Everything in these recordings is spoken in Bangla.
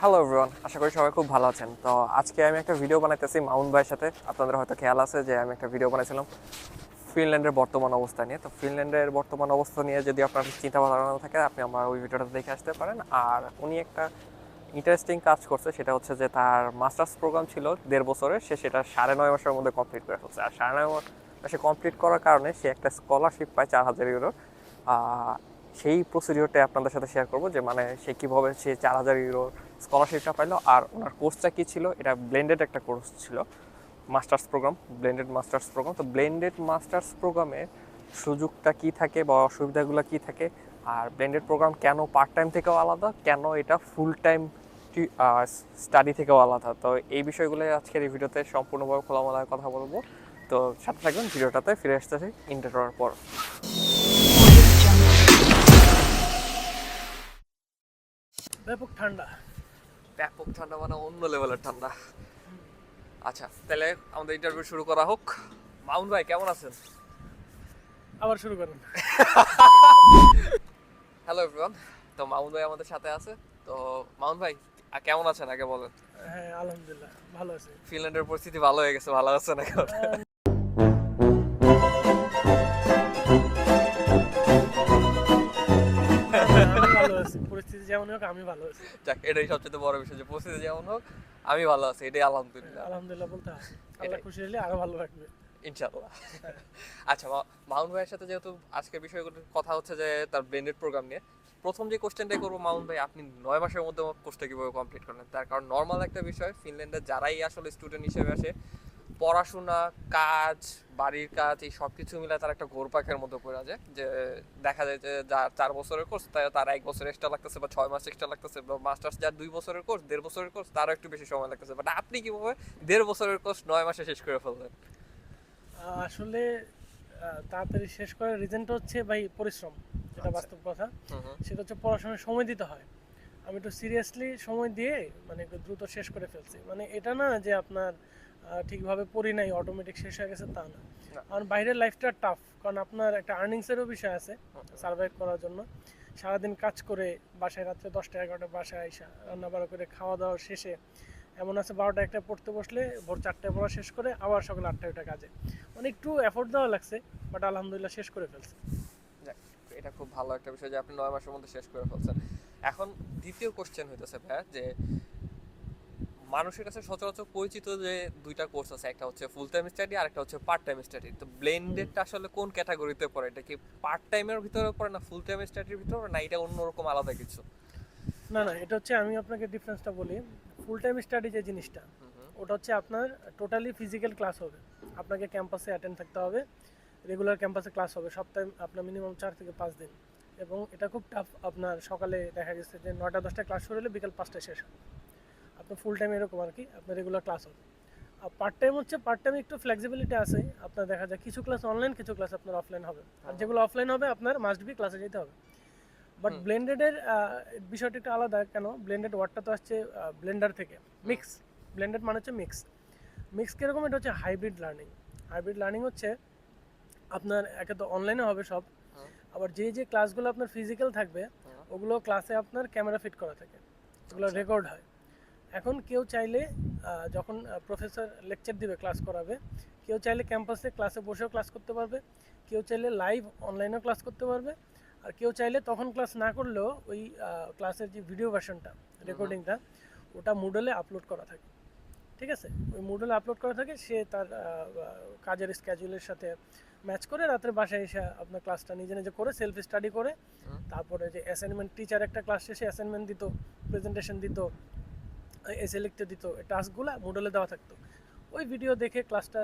হ্যালো এভরিওয়ান আশা করি সবাই খুব ভালো আছেন। তো আজকে আমি একটা ভিডিও বানাইতেছি মাউন্ট ভাইয়ের সাথে। আপনাদের হয়তো খেয়াল আছে যে আমি একটা ভিডিও বানাইছিলাম ফিনল্যান্ডের বর্তমান অবস্থা নিয়ে। তো ফিনল্যান্ডের বর্তমান অবস্থা নিয়ে যদি আপনার চিন্তা ভাবনা থাকে, আপনি আমার ওই ভিডিওটা দেখে আসতে পারেন। আর উনি একটা ইন্টারেস্টিং কাজ করছে, সেটা হচ্ছে যে তার মাস্টার্স প্রোগ্রাম ছিল দেড় বছরের। সে সেটা সাড়ে নয় মাসের মধ্যে কমপ্লিট করে ফেলছে। আর সাড়ে নয় মাসে কমপ্লিট করার কারণে সে একটা স্কলারশিপ পায় চার হাজার ইউরো সেই প্রসিডিওরটা আপনাদের সাথে শেয়ার করব যে মানে সে কীভাবে সে চার হাজার ইউরো স্কলারশিপটা পাইলো। আর ওনার কোর্সটা কী ছিল? এটা ব্লেন্ডেড একটা কোর্স ছিল। Masters program blended masters program. তো ব্লেন্ডেড মাস্টার্স প্রোগ্রামে সুযোগটা কি থাকে বা অসুবিধাগুলো কি থাকে? আর ব্লেন্ডেড প্রোগ্রাম কেন পার্ট টাইম থেকেও আলাদা? কেন এটা ফুল টাইম স্টাডি থেকেও আলাদা? তো এই বিষয়গুলো আজকের এই ভিডিওতে সম্পূর্ণভাবে খোলামেলায় কথা বলব। তো সাথে থাকবেন ভিডিওটাতে ফিরে আসতেছি ইন্টারভিউর পর। ব্যাপক ঠান্ডা। ব্যাপক ঠান্ডা মানে অন্য লেভেলের ঠান্ডা। আচ্ছা তাহলে আমাদের ইন্টারভিউ শুরু করা হোক। মাউন্ট ভাই কেমন আছেন? আবার শুরু করেন। হ্যালো এভরিওয়ান তো মাউন্ট ভাই আমাদের সাথে আছে। তো মাউন্ট ভাই কেমন আছেন? আগে বলেন। হ্যাঁ আলহামদুলিল্লাহ ভালো আছে। ফিনল্যান্ডের পরিস্থিতি ভালো হয়ে গেছে ভালো আছেন এখন? যেমন হোক আমি ভালো আছি। যাক এটাই সবচেয়ে বড় বিষয় যে পরিস্থিতি যেমন হোক আমি ভালো আছি এটাই আলহামদুলিল্লাহ। আলহামদুলিল্লাহ বলতে আল্লাহ খুশি হলে আরও ভালো ইনশাল্লাহ আচ্ছা মা- মাউন্ট ভাইয়ের সাথে যেহেতু আজকের বিষয়গুলোর কথা হচ্ছে যে তার ব্লেন্ডেড প্রোগ্রাম নিয়ে প্রথম যে কোশ্চেনটাই করব মাউন্ট ভাই আপনি নয় মাসের মধ্যে কোর্সটা কীভাবে কমপ্লিট করলেন? তার কারণ নর্মাল একটা বিষয় ফিনল্যান্ডে যারাই আসলে স্টুডেন্ট হিসেবে আসে পড়াশোনা কাজ বাড়ির কাজ এই সব কিছু মিলে তার একটা ঘোরপাকের মধ্যে পড়ে যায়। যে দেখা যায় যে যার চার বছরের কোর্স তাই তার এক বছর এক্সট্রা লাগতেছে বা ছয় মাস এক্সট্রা লাগতেছে বা মাস্টার্স যার দুই বছরের কোর্স দেড় বছরের কোর্স তারও একটু বেশি সময় লাগতেছে। বাট আপনি কীভাবে দেড় বছরের কোর্স নয় মাসে শেষ করে ফেললেন? আসলে তাড়াতাড়ি শেষ করার রিজনটা হচ্ছে ভাই পরিশ্রম যেটা আচ্ছা। বাস্তব কথা। সেটা হচ্ছে পড়াশোনার সময় দিতে হয়। আমি একটু সিরিয়াসলি সময় দিয়ে মানে একটু দ্রুত শেষ করে ফেলছি। মানে এটা না যে আপনার ঠিকভাবে পড়ি নাই অটোমেটিক শেষ হয়ে গেছে তা না। কারণ বাইরের লাইফটা টাফ কারণ আপনার একটা আর্নিংসেরও বিষয় আছে সার্ভাইভ করার জন্য। সারাদিন কাজ করে বাসায় রাত্রে দশটা এগারোটা বাসায় আইসা রান্না বান্না করে খাওয়া দাওয়া শেষে এমন আছে বারোটা একটা পড়তে বসলে ভোর চারটায় পড়া শেষ করে আবার সকাল আটটা ওটা কাজে। মানে একটু এফোর্ট দেওয়া লাগছে বাট আলহামদুলিল্লাহ শেষ করে ফেলছে। যাক, এটা খুব ভালো একটা বিষয় যে আপনি নয় মাসের মধ্যে শেষ করে ফেলছেন। এখন দ্বিতীয় কোশ্চেন হইতেছে ভাইয়া যে মানুষের কাছে সচরাচর পরিচিত যে দুইটা কোর্স আছে একটা হচ্ছে ফুল টাইম স্টাডি আর একটা হচ্ছে পার্ট টাইম স্টাডি তো ব্লেন্ডেডটা আসলে কোন ক্যাটাগরিতে পড়ে? এটা কি পার্ট টাইমের ভিতরে পড়ে না ফুল টাইম স্টাডির ভিতরে না এটা অন্যরকম আলাদা কিছু? না না এটা হচ্ছে আমি আপনাকে ডিফারেন্সটা বলি। ফুল টাইম স্টাডি যে জিনিসটা। ওটা হচ্ছে আপনার টোটালি ফিজিক্যাল ক্লাস হবে। আপনাকে ক্যাম্পাসে অ্যাটেন্ড থাকতে হবে রেগুলার ক্যাম্পাসে ক্লাস হবে সপ্তাহে আপনার মিনিমাম চার থেকে পাঁচ দিন। এবং এটা খুব টাফ আপনার সকালে দেখা গেছে যে নয়টা দশটায় ক্লাস শুরু হলে বিকাল পাঁচটায় শেষ আপনার ফুল টাইম এরকম আর কি আপনার রেগুলার ক্লাস হবে। আর পার্ট টাইম হচ্ছে পার্ট টাইম একটু ফ্লেক্সিবিলিটি আছে আপনার দেখা যায় কিছু ক্লাস অনলাইন কিছু ক্লাস আপনার অফলাইন হবে। আর যেগুলো অফলাইন হবে আপনার মাস্ট বি ক্লাসে যেতে হবে। বাট ব্লেন্ডেডের বিষয়টা একটু আলাদা কেন? ব্লেন্ডেড ওয়ার্ডটা তো আসছে ব্লেন্ডার থেকে মিক্স ব্লেন্ডেড মানে হচ্ছে মিক্স মিক্স কীরকম? এটা হচ্ছে হাইব্রিড লার্নিং হাইব্রিড লার্নিং হচ্ছে আপনার একে তো অনলাইনে হবে সব আবার যে যে ক্লাসগুলো আপনার ফিজিক্যাল থাকবে ওগুলো ক্লাসে আপনার ক্যামেরা ফিট করা থাকে। ওগুলো আচ্ছা। রেকর্ড হয়। এখন কেউ চাইলে যখন প্রফেসর লেকচার দিবে ক্লাস করাবে কেউ চাইলে ক্যাম্পাসে ক্লাসে বসেও ক্লাস করতে পারবে কেউ চাইলে লাইভ অনলাইনেও ক্লাস করতে পারবে আর কেউ চাইলে তখন ক্লাস না করলেও ওই ক্লাসের যে ভিডিও ভার্সনটা রেকর্ডিংটা ওটা মুডলে আপলোড করা থাকে। ঠিক আছে? ওই মুডলে আপলোড করা থাকে সে তার কাজের স্ক্যাজুলের সাথে ম্যাচ করে রাত্রে বাসায় এসে আপনার ক্লাসটা নিজে নিজে করে সেলফ স্টাডি করে তারপরে যে অ্যাসাইনমেন্ট টিচার একটা ক্লাস শেষে অ্যাসাইনমেন্ট দিত প্রেজেন্টেশন দিত এসে লিখতে দিত টাস্কগুলো মুডলে দেওয়া থাকতো। ওই ভিডিও দেখে ক্লাসটা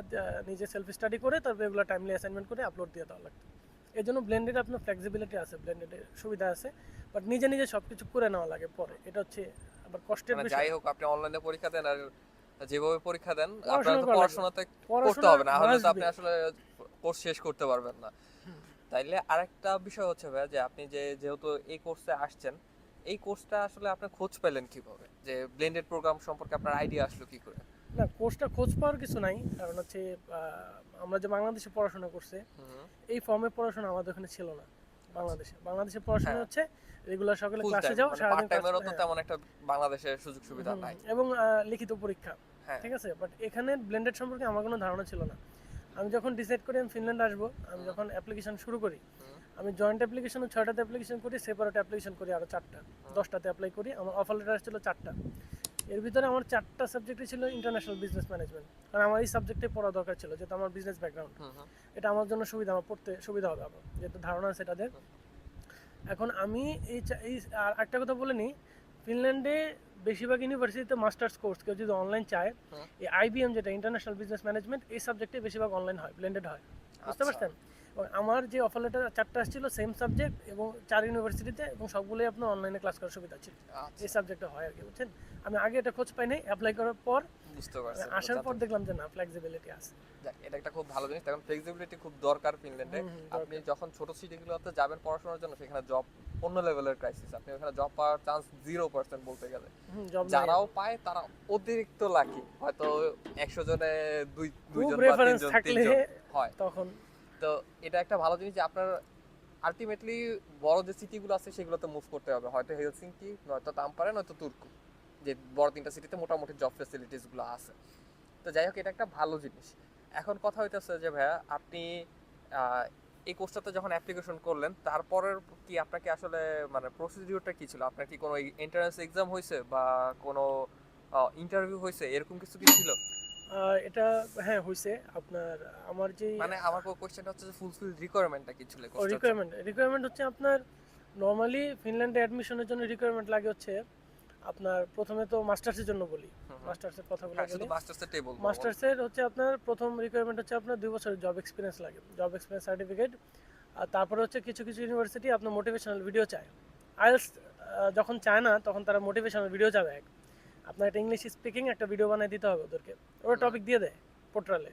নিজে সেলফ স্টাডি করে তারপরে এগুলো টাইমলি অ্যাসাইনমেন্ট করে আপলোড দিয়ে দেওয়া লাগতো। এই জন্য ব্লেন্ডেড আপনার ফ্লেক্সিবিলিটি আছে ব্লেন্ডেডের সুবিধা আছে বাট নিজে নিজে সব কিছু করে নেওয়া লাগে পরে। এটা হচ্ছে আবার কষ্টের মানে বিষয়। যাই হোক আপনি অনলাইনে পরীক্ষা দেন আর যেভাবে পরীক্ষা দেন আপনার তো। পড়াশোনাতে করতে হবে না হলে তো আপনি আসলে কোর্স শেষ করতে পারবেন না। তাইলে আরেকটা বিষয় হচ্ছে ভাইয়া যে আপনি যে যেহেতু এই কোর্সে আসছেন এই কোর্সটা আসলে আপনি খোঁজ পেলেন কীভাবে? যে ব্লেন্ডেড প্রোগ্রাম সম্পর্কে আপনার আইডিয়া আসলো কি করে? না কোর্সটা খোঁজ পাওয়ার কিছু নাই। কারণ হচ্ছে আমরা যে বাংলাদেশে পড়াশোনা করছে এই ফর্মে পড়াশোনা আমাদের ওখানে ছিল না বাংলাদেশে। বাংলাদেশে পড়াশোনা হ্যাঁ। হচ্ছে রেগুলার সকালে ক্লাসে যাও মানে সারাদিন পার্ট টাইমেরও তো তেমন একটা বাংলাদেশে সুযোগ সুবিধা নাই। এবং লিখিত পরীক্ষা হ্যাঁ। ঠিক আছে? বাট এখানে ব্লেন্ডেড সম্পর্কে আমার কোনো ধারণা ছিল না। আমি যখন ডিসাইড করি আমি ফিনল্যান্ড আসব আমি যখন অ্যাপ্লিকেশন শুরু করি। আমি জয়েন্ট অ্যাপ্লিকেশন ছয়টাতে অ্যাপ্লিকেশন করি সেপারেট অ্যাপ্লিকেশন করি আরও চারটা। দশটাতে অ্যাপ্লাই করি। আমার অফার লেটার আসছিল চারটা। এর ভিতরে আমার চারটা সাবজেক্টই ছিল ইন্টারন্যাশনাল বিজনেস ম্যানেজমেন্ট কারণ আমার এই সাবজেক্টে পড়া দরকার ছিল যেহেতু আমার বিজনেস ব্যাকগ্রাউন্ড। এটা আমার জন্য সুবিধা আমার পড়তে সুবিধা হবে আমার যেহেতু ধারণা আছে এটাদের। এখন আমি এই এই আর একটা কথা বলে নিই ফিনল্যান্ডে বেশিরভাগ ইউনিভার্সিটিতে মাস্টার্স কোর্স কেউ যদি অনলাইন চায়। এই আইবিএম যেটা ইন্টারন্যাশনাল বিজনেস ম্যানেজমেন্ট এই সাবজেক্টে বেশিরভাগ অনলাইন হয় ব্লেন্ডেড হয়। বুঝতে আচ্ছা। পারছেন? এবং আমার যে অফার লেটার চারটা আসছিল সেম সাবজেক্ট এবং চার ইউনিভার্সিটিতে এবং সবগুলোই আপনার অনলাইনে ক্লাস করার সুবিধা ছিল। আচ্ছা, এই সাবজেক্টে হয় আর কি বুঝছেন? আমি আগে এটা খোঁজ পাই নাই অ্যাপ্লাই করার পর বুঝতে পারছি আসার পর দেখলাম যে না ফ্লেক্সিবিলিটি আছে। এটা একটা খুব ভালো জিনিস। কারণ ফ্লেক্সিবিলিটি খুব দরকার ফিনল্যান্ডে আপনি যখন ছোট সিটিগুলোতে যাবেন পড়াশোনার জন্য সেখানে জব অন্য লেভেলের ক্রাইসিস আপনি ওখানে জব পাওয়ার চান্স জিরো পার্সেন্ট বলতে গেলে। যারাও পায় তারা অতিরিক্ত লাকি হয়তো একশো জনে দুই দুইজন হয়। তখন তো এটা একটা ভালো জিনিস যে আপনার আলটিমেটলি বড় যে সিটিগুলো আছে সেগুলোতে মুভ করতে হবে। হয়তো হেলসিঙ্কি নয়তো তাম্পারে নয়তো তুর্কু যে বড় তিনটা সিটিতে মোটামুটি জব ফেসিলিটিসগুলো আছে। তো যাই হোক, এটা একটা ভালো জিনিস। এখন কথা হইতেছে যে ভাইয়া, আপনি এই কোর্সটাতে যখন অ্যাপ্লিকেশন করলেন, তারপরের কি আপনাকে আসলে মানে প্রসিডিউরটা কি ছিল? আপনার কি কোনো এন্ট্রান্স এক্সাম হয়েছে বা কোনো ইন্টারভিউ হয়েছে এরকম কিছু কি ছিল? এটা হ্যাঁ হয়েছে আপনার আমার যে মানে আমার কোশ্চেনটা হচ্ছে যে ফুলফিল রিকোয়ারমেন্টটা কি ছিল? রিকোয়ারমেন্ট রিকোয়ারমেন্ট হচ্ছে আপনার নর্মালি ফিনল্যান্ডে অ্যাডমিশনের জন্য রিকোয়ারমেন্ট লাগে হচ্ছে আপনার প্রথমে তো মাস্টার্সের জন্য বলি। মাস্টার্সের হ্যাঁ, বলি। শুধু মাস্টার্সের টেবল মাস্টার্সের হচ্ছে আপনার প্রথম রিকোয়ারমেন্ট হচ্ছে আপনার দুই বছরের জব এক্সপিরিয়েন্স লাগে। জব এক্সপিরিয়েন্স সার্টিফিকেট আর তারপরে হচ্ছে কিছু কিছু ইউনিভার্সিটি আপনার মোটিভেশনাল ভিডিও চায়। আইএলস যখন চায় না তখন তারা মোটিভেশনাল ভিডিও যাবে এক। আপনার একটা ইংলিশ স্পিকিং একটা ভিডিও বানিয়ে দিতে হবে ওদেরকে। ওরা টপিক দিয়ে দেয় পোর্টালে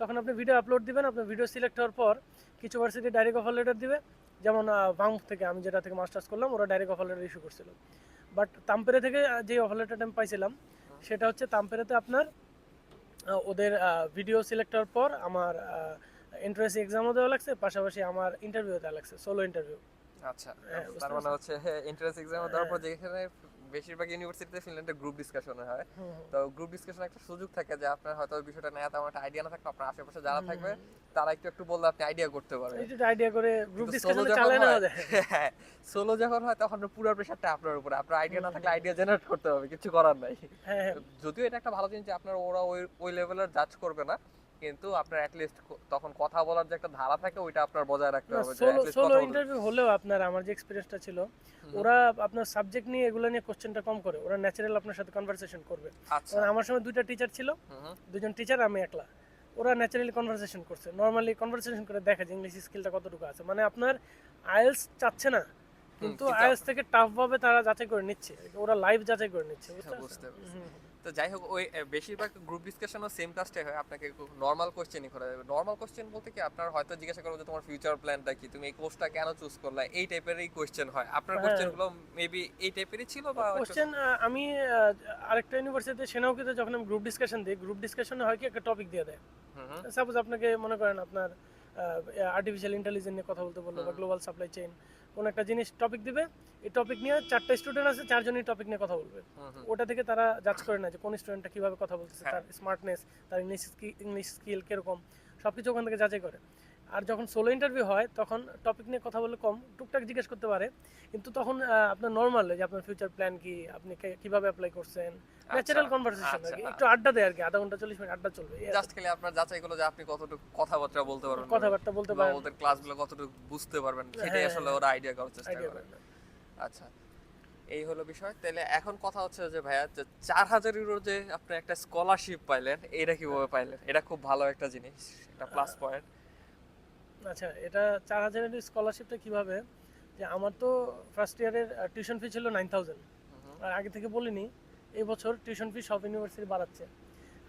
তখন আপনি ভিডিও আপলোড দিবেন আপনার ভিডিও সিলেক্ট হওয়ার পর কিছু ভার্সিটি ডাইরেক্ট অফার লেটার দিবে। যেমন ভাঙ্ক থেকে আমি যেটা থেকে মাস্টার্স করলাম ওরা ডাইরেক্ট অফার লেটার ইস্যু করছিল। বাট তাম্পেরে থেকে যে অফার লেটারটা আমি পাইছিলাম সেটা হচ্ছে তাম্পেরেতে আপনার ওদের ভিডিও সিলেক্ট হওয়ার পর আমার এন্ট্রেন্স এক্সামও দেওয়া লাগছে পাশাপাশি আমার ইন্টারভিউ দেওয়া লাগছে সোলো ইন্টারভিউ আচ্ছা হ্যাঁ, তার মানে হচ্ছে এন্ট্রান্স এক্সাম দেওয়ার পর যেখানে বেশিরভাগ ইউনিভার্সিটিতে ফিনল্যান্ডে গ্রুপ ডিসকাশন হয়। তো গ্রুপ ডিসকাশন একটা সুযোগ থাকে যে আপনার হয়তো বিষয়টা নিয়ে তেমন একটা আইডিয়া না থাকলে আপনার আশেপাশে যারা থাকবে তারা একটু একটু বললে আপনি আইডিয়া করতে পারবেন। এইটা আইডিয়া করে গ্রুপ ডিসকাশনে চালায় নেওয়া যায়। হ্যাঁ সোলো যখন হয় তখন পুরো প্রেসারটা আপনার উপরে। আপনার আইডিয়া না থাকলে আইডিয়া জেনারেট করতে হবে কিছু করার নাই। হ্যাঁ হ্যাঁ। যদিও এটা একটা ভালো জিনিস যে আপনার ওরা ওই ওই লেভেলের জাজ করবে না কিন্তু আপনার অ্যাটলিস্ট তখন কথা বলার যে একটা ধারা থাকে ওইটা আপনার বজায় রাখতে হবে সোলো ইন্টারভিউ হলেও আপনার আমার যে এক্সপিরিয়েন্সটা ছিল ওরা আপনার সাবজেক্ট নিয়ে এগুলো নিয়ে কোশ্চেনটা কম করে। ওরা ন্যাচারাল আপনার সাথে কনভারসেশন করবে। আচ্ছা। কারণ আমার সময় দুইটা টিচার ছিল। দুজন টিচার আমি একলা। ওরা ন্যাচারালি কনভারসেশন করছে। নর্মালি কনভারসেশন করে দেখে যে ইংলিশ স্কিলটা কতটুকু আছে। মানে আপনার আইএলস চাচ্ছে না কিন্তু কিন্তু আইএলস থেকে টাফ ভাবে তারা যাচাই করে নিচ্ছে। ওরা লাইভ যাচাই করে নিচ্ছে বুঝতে হ্যাঁ। তো যাই হোক ওই বেশিরভাগ গ্রুপ ডিসকাশনও সেম কাজটাই হয় আপনাকে নর্মাল কোশ্চেনই করে নর্মাল কোশ্চেন বলতে কি আপনার হয়তো জিজ্ঞাসা করব যে তোমার ফিউচার প্ল্যানটা কি তুমি এই কোর্সটা কেন চুজ করলে এই টাইপেরই কোশ্চেন হয় আপনার হ্যাঁ। কোশ্চেনগুলো মেবি এই টাইপেরই ছিল বা কোশ্চেন আমি আরেকটা ইউনিভার্সিটিতে সেনাউকিতে যখন আমি গ্রুপ ডিসকাশন দিই গ্রুপ ডিসকাশনে হয় কি একটা টপিক দিয়ে দেয়। সাপোজ আপনাকে মনে করেন আপনার আর্টিফিশিয়াল ইন্টেলিজেন্স নিয়ে কথা বলতে বলল বা গ্লোবাল সাপ্লাই চেইন কোন একটা জিনিস টপিক দিবে এই টপিক নিয়ে চারটা স্টুডেন্ট আছে চারজনই টপিক নিয়ে কথা বলবে। ওটা থেকে তারা জাজ করে না যে কোন স্টুডেন্টটা কীভাবে কথা বলতেছে হ্যাঁ। তার স্মার্টনেস তার ইংলিশ ইংলিশ স্কিল কীরকম সবকিছু ওখান থেকে যাচাই করে আর যখন সোলো ইন্টারভিউ হয় তখন টপিক নিয়ে কথা বলে কম টুকটাক জিজ্ঞেস করতে পারে। কিন্তু তখন আপনার নর্মাল যে আপনার ফিউচার প্ল্যান কি আপনি কীভাবে অ্যাপ্লাই করছেন? ন্যাচারাল কনভারসেশন আর কি। আচ্ছা। একটু আড্ডা দেয় আর কি আধা ঘণ্টা চল্লিশ মিনিট আড্ডা চলবে জাস্ট খালি আপনার যাচাই করল যে আপনি কতটুকু কথাবার্তা বলতে পারবেন কথাবার্তা বলতে বা পারেন ওদের ক্লাসগুলো কতটুকু বুঝতে পারবেন সেটাই হ্যাঁ, আসলে হ্যাঁ। ওরা আইডিয়া করার চেষ্টা করে আচ্ছা এই হলো বিষয়। তাহলে এখন কথা হচ্ছে যে ভাইয়া যে চার হাজার ইউরো যে আপনি একটা স্কলারশিপ পাইলেন এটা কীভাবে পাইলেন? এটা খুব ভালো একটা জিনিস একটা প্লাস পয়েন্ট আচ্ছা এটা চার হাজারের স্কলারশিপটা কীভাবে? যে আমার তো ফার্স্ট ইয়ারের টিউশন ফি ছিল নাইন থাউজেন্ড আর আগে থেকে বলিনি এই বছর টিউশন ফি সব ইউনিভার্সিটি বাড়াচ্ছে।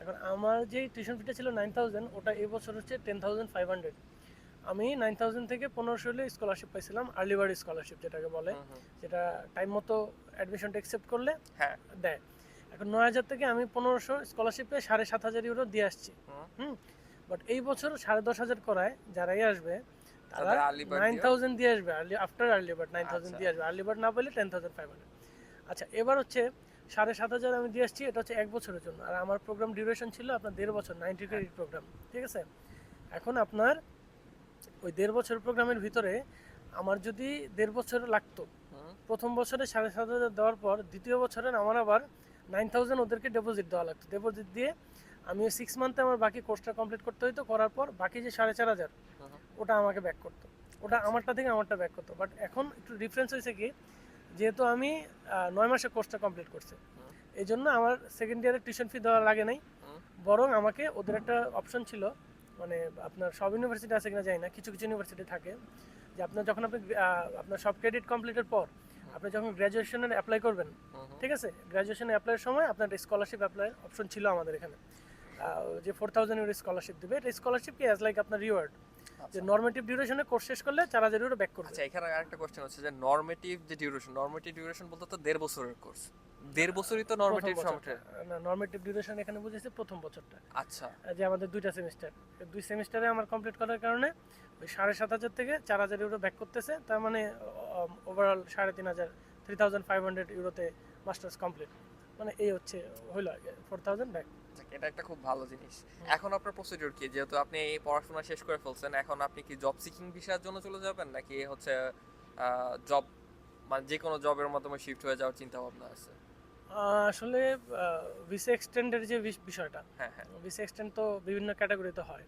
এখন আমার যে টিউশন ফিটা ছিল নাইন থাউজেন্ড ওটা এই বছর হচ্ছে টেন থাউজেন্ড ফাইভ হান্ড্রেড আমি নাইন থাউজেন্ড থেকে পনেরোশো হলে স্কলারশিপ পাইছিলাম আর্লি বার্ড স্কলারশিপ যেটাকে বলে। যেটা টাইম মতো অ্যাডমিশনটা অ্যাকসেপ্ট করলে হ্যাঁ। দেয়। এখন নয় হাজার থেকে আমি পনেরোশো স্কলারশিপে সাড়ে সাত হাজার ইউরো দিয়ে আসছি। হুম। বাট এই বছর সাড়ে দশ হাজার করায় যারাই আসবে তারা নাইন থাউজেন্ড দিয়ে? আসবে early after early bird nine thousand. দিয়ে আসবে। আর্লি বার্ড না পেলে টেন থাউজেন্ড ফাইভ হান্ড্রেড আচ্ছা এবার হচ্ছে সাড়ে সাত হাজার আমি দিয়ে আসছি এটা হচ্ছে এক বছরের জন্য। আর আমার প্রোগ্রাম ডিউরেশন ছিল আপনার দেড় বছর নাইনটি ক্রেডিট প্রোগ্রাম ঠিক আছে? এখন আপনার ওই দেড় বছর প্রোগ্রামের ভিতরে আমার যদি দেড় বছর লাগতো প্রথম বছরে সাড়ে সাত হাজার দেওয়ার পর দ্বিতীয় বছরে আমার আবার নাইন থাউজেন্ড ওদেরকে ডিপোজিট দেওয়া লাগতো। ডিপোজিট দিয়ে আমি সিক্স মান্থে আমার বাকি কোর্সটা কমপ্লিট করতে হতো করার পর বাকি যে সাড়ে চার হাজার হুম। ওটা আমাকে ব্যাক করতো। ওটা আমারটা থেকে আমারটা ব্যাক করতো। বাট এখন একটু ডিফারেন্স হয়েছে কি যেহেতু আমি নয় মাসে কোর্সটা কমপ্লিট করছি এই জন্য আমার সেকেন্ড ইয়ারে টিউশন ফি দেওয়া লাগে নাই। বরং আমাকে ওদের একটা অপশন ছিল মানে আপনার সব ইউনিভার্সিটি আছে কিনা যায় না কিছু কিছু ইউনিভার্সিটি থাকে যে আপনার যখন আপনি আপনার সব ক্রেডিট কমপ্লিটের পর আপনি যখন গ্র্যাজুয়েশনের অ্যাপ্লাই করবেন। ঠিক আছে? গ্র্যাজুয়েশন অ্যাপ্লাইয়ের সময় আপনার স্কলারশিপ অ্যাপ্লাই অপশন ছিল আমাদের এখানে। যে ফোর থাউজেন্ড ইউরো স্কলারশিপ দেবে এটা স্কলারশিপ কি অ্যাজ লাইক আপনার রিওয়ার্ড যে আচ্ছা। নর্মেটিভ ডিউরেশনে কোর্স শেষ করলে চার হাজার ইউরো ব্যাক করবে। আচ্ছা এখানে আরেকটা কোশ্চেন হচ্ছে যে নরমেটিভ যে ডিউরেশন নরমেটিভ ডিউরেশন বলতে তো দেড় বছরের কোর্স দেড় বছরই তো নরমেটিভ না নর্মেটিভ ডিউরেশন এখানে বুঝেছি প্রথম বছরটা। আচ্ছা। যে আমাদের দুইটা সেমিস্টার দুই সেমিস্টারে আমার কমপ্লিট করার কারণে ওই সাড়ে সাত হাজার থেকে চার হাজার ইউরো ব্যাক করতেছে তার মানে ওভারঅল সাড়ে তিন হাজার থ্রি থাউজেন্ড ফাইভ হান্ড্রেড ইউরোতে মাস্টার্স কমপ্লিট মানে এই হচ্ছে হইল ফোর থাউজেন্ড ব্যাক যাক, এটা একটা খুব ভালো জিনিস। এখন আপনার প্রসিডিউর কি? যেহেতু আপনি এই পড়াশোনা শেষ করে ফেলছেন এখন আপনি কি জব সিকিং বিষয়ের জন্য চলে যাবেন? নাকি হচ্ছে জব মানে যে কোনো জবের মাধ্যমে শিফট হয়ে যাওয়ার চিন্তা ভাবনা আছে আসলে ভিসা এক্সটেন্ডের যে বিষয়টা হ্যাঁ হ্যাঁ। ভিসা এক্সটেন্ড তো বিভিন্ন ক্যাটাগরিতে হয়।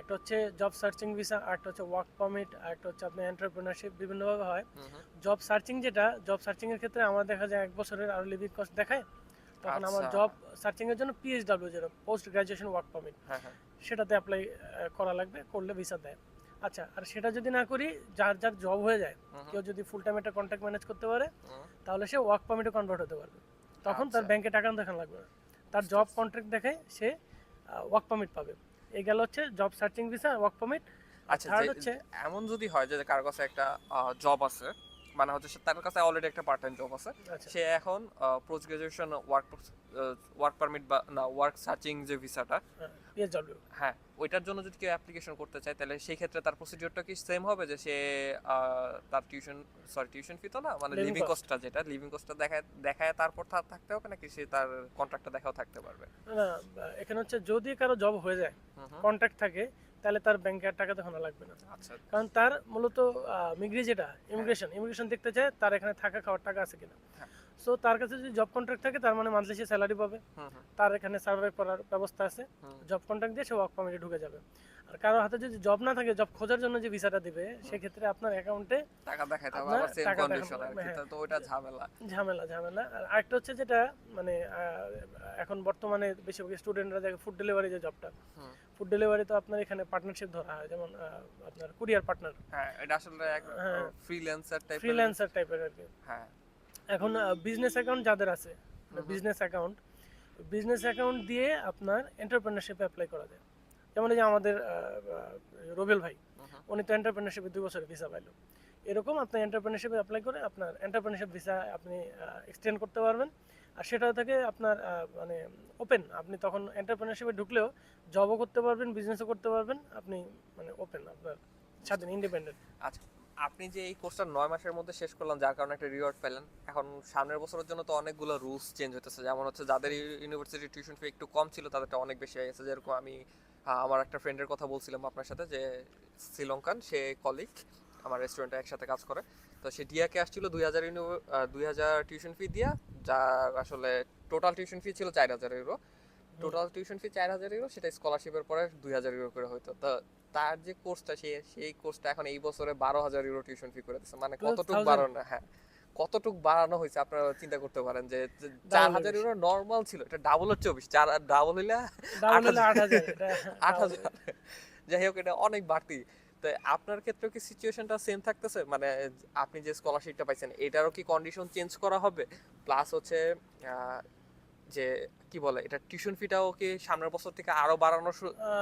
একটা হচ্ছে জব সার্চিং ভিসা আর একটা হচ্ছে ওয়ার্ক পারমিট আর একটা হচ্ছে আপনার এন্টারপ্রেনারশিপ বিভিন্নভাবে হয়। জব সার্চিং যেটা জব সার্চিং এর ক্ষেত্রে আমার দেখা যায় এক বছরের আরও লিভিং কস্ট দেখায়। তখন আমার আচ্ছা। জব সার্চিং এর জন্য পিএইচডব্লিউ যেটা পোস্ট গ্রাজুয়েশন ওয়ার্ক পারমিট হ্যাঁ হ্যাঁ। সেটাতে অ্যাপ্লাই করা লাগবে করলে ভিসা দেয়। আচ্ছা আর সেটা যদি না করি যার যার জব হয়ে যায় কেউ যদি ফুল টাইম একটা কন্ট্যাক্ট ম্যানেজ করতে পারে তাহলে সে ওয়ার্ক পারমিটে কনভার্ট হতে পারবে। তখন তার আচ্ছা। ব্যাংকে টাকা দেখানো লাগবে তার জব কন্ট্রাক্ট দেখে সে ওয়ার্ক পারমিট পাবে। এই গেল হচ্ছে job searching visa work permit আচ্ছা হচ্ছে এমন যদি হয় যে কার কাছে একটা জব আছে মানে হচ্ছে তার কাছে অলরেডি একটা পার্ট টাইম জব আছে আচ্ছা সে এখন post graduation work work permit বা না ওয়ার্ক সার্চিং যে ভিসাটা হ্যাঁ ওইটার জন্য যদি কেউ অ্যাপ্লিকেশন করতে চায় তাহলে সেই ক্ষেত্রে তার প্রসিডিওরটা কি সেম হবে যে সে তার টিউশন সরি টিউশন ফি তো না মানে লিভিং। কস্টটা যেটা লিভিং কস্টটা দেখায় দেখায় তারপর থা- থাকতে হবে নাকি সে তার কন্ট্রাক্টটা দেখাও থাকতে পারবে না এখানে হচ্ছে যদি কারও জব হয়ে যায়। কন্ট্রাক্ট থাকে তাহলে তার ব্যাংকে আর টাকা দেখানো লাগবে না। আচ্ছা। কারণ তার মূলত মিগ্রি যেটা ইমিগ্রেশন ইমিগ্রেশন দেখতে চায় তার এখানে থাকা খাওয়ার টাকা আছে কিনা। হ্যাঁ। সো তার কাছে যদি জব কন্ট্রাক্ট থাকে তার মানে মান্থলি সে স্যালারি পাবে। তার এখানে সার্ভাইভ করার ব্যবস্থা আছে। জব কন্ট্রাক্ট দিয়ে সে ওয়ার্ক পারমিটে ঢুকে যাবে। আর কারও হাতে যদি জব না থাকে জব খোঁজার জন্য যে ভিসাটা দিবে সেক্ষেত্রে আপনার অ্যাকাউন্টে টাকা দেখাইতে হবে আবার সেম কন্ডিশন হ্যাঁ। তো- ওইটা ঝামেলা। ঝামেলা ঝামেলা। আর আরেকটা হচ্ছে যেটা মানে এখন বর্তমানে বেশিরভাগ স্টুডেন্টরা দেখে ফুড ডেলিভারি যে জবটা। ফুড ডেলিভারি তো আপনার এখানে পার্টনারশিপ ধরা হয় যেমন আপনার কুরিয়ার পার্টনার হ্যাঁ এটা আসলে এক। ফ্রিল্যান্সার টাইপের ফ্রিল্যান্সার টাইপের আর কি। হ্যাঁ। এখন বিজনেস অ্যাকাউন্ট যাদের আছে বিজনেস অ্যাকাউন্ট বিজনেস অ্যাকাউন্ট দিয়ে আপনার এন্টারপ্রেনারশিপে অ্যাপ্লাই করা যায়। যেমন এই যে আমাদের রবিল ভাই। উনি তো এন্টারপ্রেনারশিপে দুই বছরের ভিসা পাইলো। এরকম আপনি এন্টারপ্রেনারশিপে অ্যাপ্লাই করে আপনার এন্টারপ্রেনারশিপ ভিসা আপনি এক্সটেন্ড করতে পারবেন। আর সেটা থেকে আপনার মানে ওপেন আপনি তখন এন্টারপ্রেনারশিপে ঢুকলেও জবও করতে পারবেন বিজনেসও করতে পারবেন। আপনি মানে ওপেন আপনার স্বাধীন ইন্ডিপেন্ডেন্ট আচ্ছা। আপনি যে এই কোর্সটা নয় মাসের মধ্যে শেষ করলাম যার কারণে একটা রিওয়ার্ড পেলেন, এখন সামনের বছরের জন্য তো অনেকগুলো রুলস চেঞ্জ হতেছে যেমন হচ্ছে যাদের ইউনিভার্সিটি টিউশন ফি একটু কম ছিল, তাদেরটা অনেক বেশি হয়ে গেছে। যেরকম আমি আমার একটা ফ্রেন্ডের কথা বলছিলাম আপনার সাথে, যে শ্রীলঙ্কান, সে কলিগ আমার রেস্টুরেন্টে একসাথে কাজ করে। তো সে ডিয়াকে আসছিল দুই হাজার দুই হাজার টিউশন ফি দিয়া, যার আসলে টোটাল টিউশন ফি ছিল চার হাজার ইউরো টোটাল টিউশন ফি চার হাজার ইউরো সেটা স্কলারশিপের পরে দুই হাজার ইউরো করে হতো তো তার যে কোর্সটা সে সেই কোর্সটা এখন এই বছরে বারো হাজার ইউরো টিউশন ফি করে দিচ্ছে মানে কতটুকু বাড়ানো হ্যাঁ কতটুকু বাড়ানো হয়েছে আপনারা চিন্তা করতে পারেন যে চার হাজার ইউরো নর্মাল ছিল এটা ডাবল হচ্ছে চব্বিশ চার ডাবল হইলে আট হাজার। যাই হোক এটা অনেক বাড়তি। তো আপনার ক্ষেত্রে কি সিচুয়েশনটা সেম থাকতেছে? মানে আপনি যে স্কলারশিপটা পাইছেন এটারও কি কন্ডিশন চেঞ্জ করা হবে? প্লাস হচ্ছে যে কি বলে এটা টিউশন ফিটাও কি সামনের বছর থেকে আরও বাড়ানোর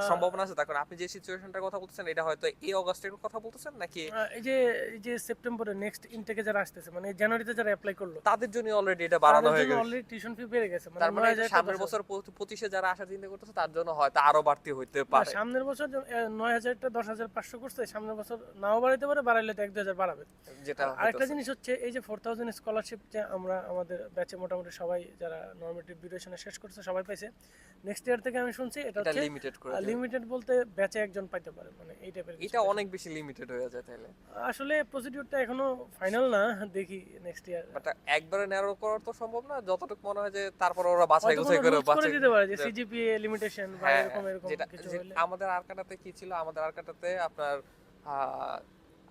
সম্ভাবনা আছে? কারণ আপনি যে সিচুয়েশনটার কথা বলতেছেন এটা হয়তো এই অগাস্টের কথা বলতেছেন নাকি এই যে এই যে সেপ্টেম্বরে নেক্সট ইনটেকে যারা আসতেছে মানে জানুয়ারিতে যারা অ্যাপ্লাই করল তাদের জন্য অলরেডি এটা বাড়ানো হয়ে গেছে। অলরেডি টিউশন ফি বেড়ে গেছে মানে তার মানে সামনের বছর পঁচিশ- পঁচিশে যারা আসার চিন্তা করতেছে তার জন্য হয়তো আরও বাড়তি হইতে পারে। সামনের বছর যে, আহ, নয় হাজারটা দশ হাজার পাঁচশো করছে সামনের বছর নাও বাড়াইতে পারে বাড়াইলে তো এক দু হাজার বাড়াবে। যেটা আরেকটা জিনিস হচ্ছে এই যে ফোর থাউজেন্ড স্কলারশিপ যে আমরা আমাদের ব্যাচে মোটামুটি সবাই যারা নর্মেটিভ ডিউরেশনে শেষ করছে সবাই পাইছে। নেক্সট ইয়ার থেকে আমি শুনছি এটা হচ্ছে লিমিটেড করে। লিমিটেড বলতে ব্যাচে একজন পাইতে পারে মানে এই টাইপের এটা অনেক বেশি লিমিটেড হয়ে যায় তাহলে আসলে প্রসিডিউরটা এখনও ফাইনাল না দেখি নেক্সট ইয়ার বাট একবারে ন্যারো করা তো সম্ভব না যতটুকু মনে হয় যে তারপর ওরা বাছাই গুছাই করে করে বাছাই দিতে পারে যে সিজিপিএ লিমিটেশন বা হ্যাঁ, এরকম এরকম কিছু হলে। আমাদের আরকাটাতে কি ছিল? আমাদের আরকাটাতে আপনার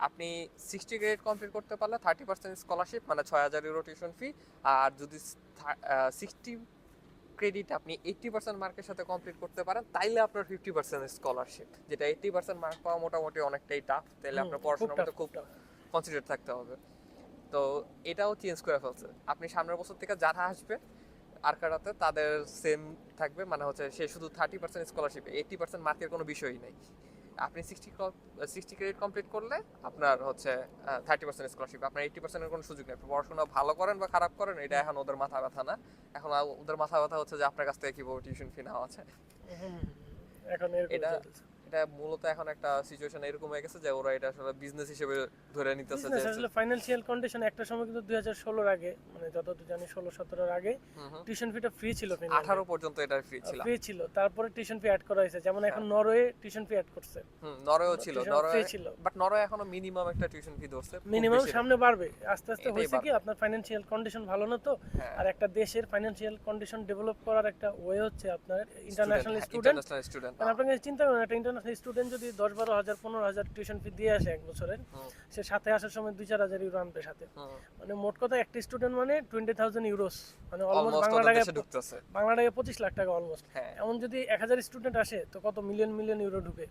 আপনি সিক্সটি গ্রেড কমপ্লিট করতে পারলে থার্টি পার্সেন্ট স্কলারশিপ মানে ছয় হাজার ইউরো টিউশন ফি আর যদি সিক্সটি ক্রেডিট আপনি এইটটি পার্সেন্ট মার্কের সাথে কমপ্লিট করতে পারেন তাইলে আপনার ফিফটি পার্সেন্ট স্কলারশিপ যেটা এইটটি পার্সেন্ট মার্ক পাওয়া মোটামুটি অনেকটাই টাফ তাইলে আপনার পড়াশোনার মধ্যে খুব। কনসিডার থাকতে হবে। তো এটাও চেঞ্জ করে ফেলছে। আপনি সামনের বছর থেকে যারা আসবে আর আরকাটাতে তাদের সেম থাকবে মানে হচ্ছে সে শুধু thirty percent scholarship eighty percent মার্কের কোনো বিষয়ই নেই। আপনি সিক্সটি সিক্সটি ক্রেডিট কমপ্লিট করলে আপনার হচ্ছে থার্টি পার্সেন্ট স্কলারশিপ আপনার এইটি পার্সেন্টের কোনো সুযোগ নেই। পড়াশোনা ভালো করেন বা খারাপ করেন এটা এখন ওদের মাথা ব্যথা না। এখন ওদের মাথা ব্যথা হচ্ছে যে আপনার কাছ থেকে কীভাবে টিউশন ফি নেওয়া আছে। এখন এটা। এটা মূলত এখন একটা সিচুয়েশন এরকম হয়ে গেছে যে ওরা এটা আসলে বিজনেস হিসেবে ধরে নিতেছে যে আসলে ফাইন্যান্সিয়াল কন্ডিশন একটা সময় কিন্তু দুই হাজার ষোলোর আগে মানে যতদূর জানি ষোলো সতেরোর আগে হুম হুম। টিউশন ফিটা ফ্রি ছিল আঠারো পর্যন্ত এটা ফ্রি ছিল। ফ্রি ছিল। তারপরে টিউশন ফি অ্যাড করা হয়েছে। যেমন এখন নরওয়ে টিউশন ফি অ্যাড করছে। হুম নরওয়েও ছিল। নরওয়ে ছিল। বাট নরওয়ে এখনও মিনিমাম একটা টিউশন ফি ধরছে মিনিমাম সামনে বাড়বে। আস্তে আস্তে হয়েছে কি আপনার ফাইন্যান্সিয়াল কন্ডিশন ভালো না তো। হ্যাঁ। আর একটা দেশের ফাইন্যান্সিয়াল কন্ডিশন ডেভেলপ করার একটা ওয়ে হচ্ছে আপনার ইন্টারন্যাশনাল হ্যাঁ, স্টুডেন্ট student, কারণ আপনাকে চিন্তা করেন একটা ইন্টারন্যাশনাল স্টুডেন্ট যদি দশ বারো হাজার পনেরো হাজার টিউশন ফি দিয়ে আসে এক বছরের সে সাথে আসার সময় দুই চার হাজার ইউরো আনবে সাথে। মানে মোট কথা একটা স্টুডেন্ট মানে টোয়েন্টি থাউজেন্ড ইউরোস মানে অলমোস্ট বাংলা টাকায় বাংলা টাকায় পঁচিশ লাখ টাকা অলমোস্ট হ্যাঁ। এমন যদি এক হাজার স্টুডেন্ট আসে তো কত মিলিয়ন মিলিয়ন ইউরো ঢুকে।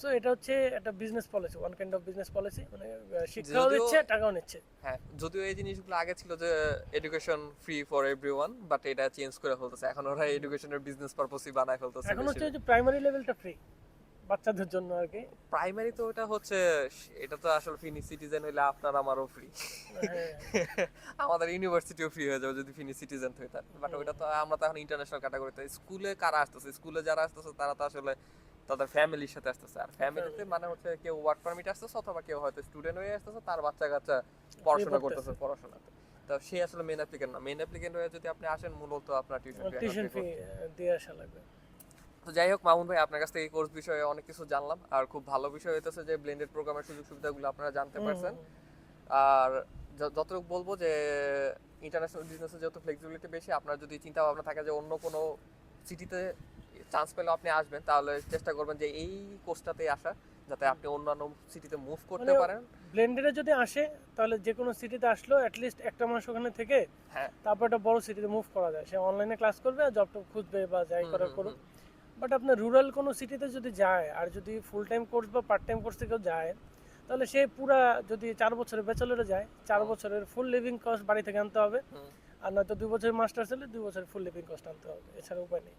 সো এটা হচ্ছে একটা business policy one kind of business policy মানে শিক্ষাও দিচ্ছে টাকাও নিচ্ছে। হ্যাঁ যদিও এই জিনিসগুলো আগে ছিল যে education free for everyone but এটা চেঞ্জ করে ফেলতেছে। এখন ওরা এডুকেশনের বিজনেস পারপসই বানায় ফেলতেছে এখন হচ্ছে যে প্রাইমারি লেভেলটা ফ্রি বাচ্চাদের জন্য আর কি। প্রাইমারি তো ওটা হচ্ছে এটা তো আসলে ফিনিশ সিটিজেন হইলে আপনার আমারও ফ্রি হ্যাঁ। আমাদের ইউনিভার্সিটিও ফ্রি হয়ে যাবে যদি ফিনিশ সিটিজেন হয়ে থাকে বাট ওটা তো আমরা তো এখন ইন্টারন্যাশনাল ক্যাটাগরিতে স্কুলে কারা আসতেছে? স্কুলে যারা আসতেছে তারা তো আসলে তাদের ফ্যামিলির সাথে আসতেছে। আর ফ্যামিলিতে মানে হচ্ছে কেউ ওয়ার্ক পারমিট আসতেছে অথবা কেউ হয়তো স্টুডেন্ট হয়ে আসতেছে তার বাচ্চা কাচ্চা পড়াশোনা করতেছে পড়াশোনাতে। তো সে আসলে মেন অ্যাপ্লিকেন্ট না। মেন অ্যাপ্লিকেন্ট হয়ে যদি আপনি আসেন মূলত আপনার টিউশন টিউশন ফি দিয়ে আসা লাগবে। তো যাই হোক মামুন ভাই আপনার কাছ থেকে এই কোর্স বিষয়ে অনেক কিছু জানলাম। আর খুব ভালো বিষয় হইতেছে যে ব্লেন্ডেড প্রোগ্রামের সুযোগ সুবিধাগুলো আপনারা জানতে পারছেন। আর যতটুকু বলব যে ইন্টারন্যাশনাল বিজনেসে যেহেতু ফ্লেক্সিবিলিটি বেশি আপনার যদি চিন্তা ভাবনা থাকে যে অন্য কোনো সিটিতে চান্স পেলে আপনি আসবেন তাহলে চেষ্টা করবেন যে এই কোর্সটাতে আসা যাতে আপনি অন্যান্য সিটিতে মুভ করতে মানে- পারেন। ব্লেন্ডেডে যদি আসে তাহলে যে কোনো সিটিতে আসলো অ্যাটলিস্ট একটা মাস ওখানে থেকে হ্যাঁ। তারপর একটা বড় সিটিতে মুভ করা যায়। সে অনলাইনে ক্লাস করবে আর জব টব খুঁজবে বা যাই করার করুক। বাট আপনার রুরাল কোনো সিটিতে যদি যায় আর যদি ফুল টাইম কোর্স বা পার্ট টাইম কোর্স থেকেও যায় তাহলে সে পুরা যদি চার বছরের ব্যাচেলরে যায় চার বছরের ফুল লিভিং কস্ট বাড়ি থেকে আনতে হবে। আর নয়তো দুই বছরের মাস্টার্স হলে দুই বছরের ফুল লিভিং কস্ট আনতে হবে এছাড়া উপায় নেই।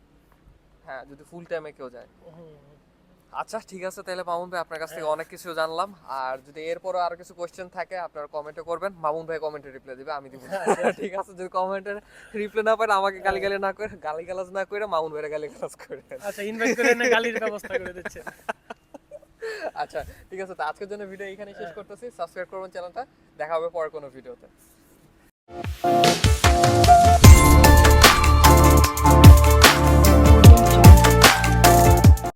হ্যাঁ যদি ফুল টাইমে কেউ যায়। হুম, হুম। আচ্ছা ঠিক আছে তাহলে মামুন ভাই আপনার কাছ থেকে হ্যাঁ। অনেক কিছু জানলাম। আর যদি এরপরও আরও কিছু কোয়েশ্চেন থাকে আপনারা কমেন্টে করবেন। মামুন ভাই কমেন্টে রিপ্লাই দিবে আমি দিব। না। ঠিক আছে। যদি কমেন্টে রিপ্লাই না পারেন আমাকে গালি গালি না করে গালি গালাজ না করে মামুন ভাইয়ের গালি গালাজ করে। আচ্ছা ইনভাইট করে এনে গালির ব্যবস্থা করে দিচ্ছে। আচ্ছা ঠিক আছে তো আজকের জন্য ভিডিও এখানে শেষ করতেছি। সাবস্ক্রাইব করবেন চ্যানেলটা। দেখা হবে পরে কোনো ভিডিওতে